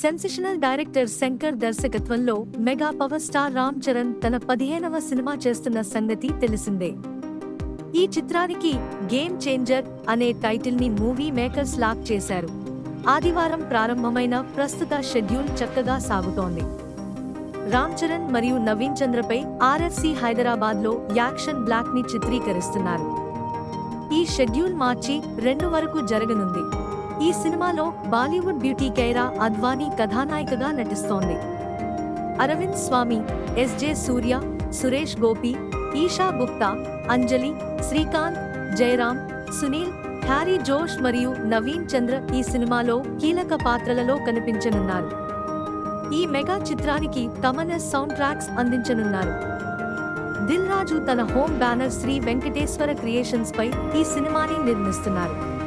Sensational director Shankar దర్శకత్వంలో mega power star Ram Charan తన పదిహేనవ సినిమా చేస్తున్న సంగతి తెలిసిందే. ఈ చిత్రానికి గేమ్ చేంజర్ అనే టైటిల్ని మూవీ మేకర్స్ లాక్ చేశారు. ఆదివారం ప్రారంభమైన ప్రస్తుత షెడ్యూల్ చక్కగా సాగుతోంది. రామ్ చరణ్ మరియు నవీన్ చంద్రపై ఆర్ఎఫ్సి హైదరాబాద్లో యాక్షన్ బ్లాక్ని చిత్రీకరిస్తున్నారు. ఈ షెడ్యూల్ మార్చి రెండు వరకు జరగనుంది. ఈ సినిమాలో బాలీవుడ్ బ్యూటీ కైరా అద్వానీ కథానాయికగా నటిస్తోంది. Arvind Swamy S J Surya Suresh Gopi Esha Gupta Anjali Srikanth Jayaram Sunil Harry Josh మరియు నవీన్ చంద్ర ఈ సినిమాలో కీలక పాత్రలలో కనిపించనున్నారు. ఈ మెగా చిత్రానికి తమన్ సౌండ్ ట్రాక్స్ అందించనున్నారు. దిల్ రాజు తన home banner Sri Venkateswara creations పై ఈ సినిమాని నిర్మిస్తున్నారు.